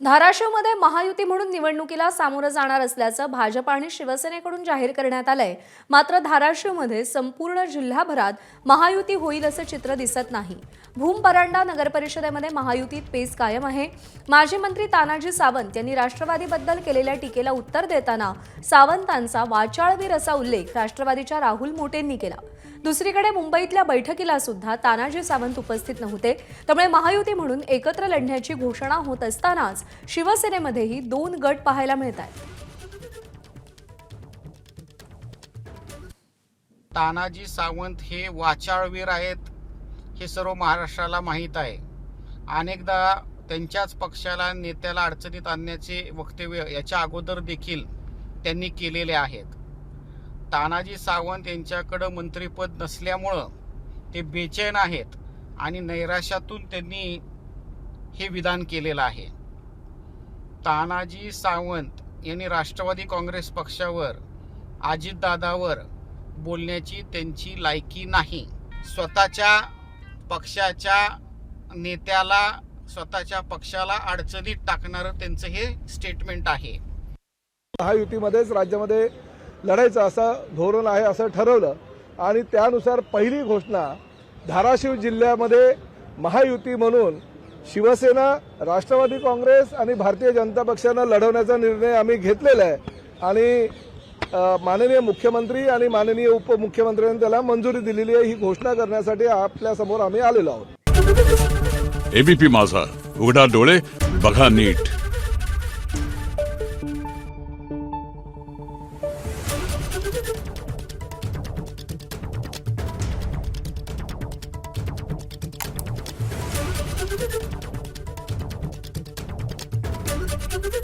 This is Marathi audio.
धाराशिवमध्ये महायुती म्हणून निवडणुकीला सामोरं जाणार असल्याचं भाजप आणि शिवसेनेकडून जाहीर करण्यात आलंय. मात्र धाराशिवमध्ये संपूर्ण जिल्हाभरात महायुती होईल असं चित्र दिसत नाही. भूम परांडा नगरपरिषदेमध्ये महायुतीत पेच कायम आहे. माजी मंत्री तानाजी सावंत यांनी राष्ट्रवादीबद्दल केलेल्या टीकेला उत्तर देताना सावंतांचा वाचाळवीर असा उल्लेख राष्ट्रवादीच्या राहुल मोटेंनी केला. दुसरीकडे मुंबईतल्या बैठकीला सुद्धा तानाजी सावंत उपस्थित नव्हते. त्यामुळे महायुती म्हणून एकत्र लढण्याची घोषणा होत असतानाच शिवसेनेमध्येही दोन गट पाहायला मिळत आहेत तानाजी सावंत हे वाचाळवीर आहेत हे सर्व महाराष्ट्राला माहीत आहे. अनेकदा त्यांच्याच पक्षाला नेत्याला अडचणीत आणण्याचे वक्तव्य याच्या अगोदर देखील त्यांनी केलेले आहेत. तानाजी सावंत यांच्याकडं मंत्रिपद नसल्यामुळं ते बेचैन आहेत आणि नैराश्यातून त्यांनी हे विधान केलेलं आहे. तानाजी सावंत यांनी राष्ट्रवादी काँग्रेस पक्षावर अजितदादावर बोलण्याची त्यांची लायकी नाही. स्वतःच्या पक्षाच्या नेत्याला स्वतःच्या पक्षाला अडचणीत टाकणारं त्यांचं हे स्टेटमेंट आहे. महायुतीमध्येच राज्यामध्ये लढायचं असं धोरण आहे असं ठरवलं आणि त्यानुसार पहिली घोषणा धाराशिव जिल्ह्यामध्ये महायुती म्हणून शिवसेना राष्ट्रवादी काँग्रेस आणि भारतीय जनता पक्षानं लढवण्याचा निर्णय आम्ही घेतलेला आहे. आणि माननीय मुख्यमंत्री आणि माननीय उपमुख्यमंत्र्यांनी त्याला मंजुरी दिलेली आहे. ही घोषणा करण्यासाठी आपल्यासमोर आम्ही आलेलो आहोत. एबीपी माझा. उघडा डोळे बघा नीट.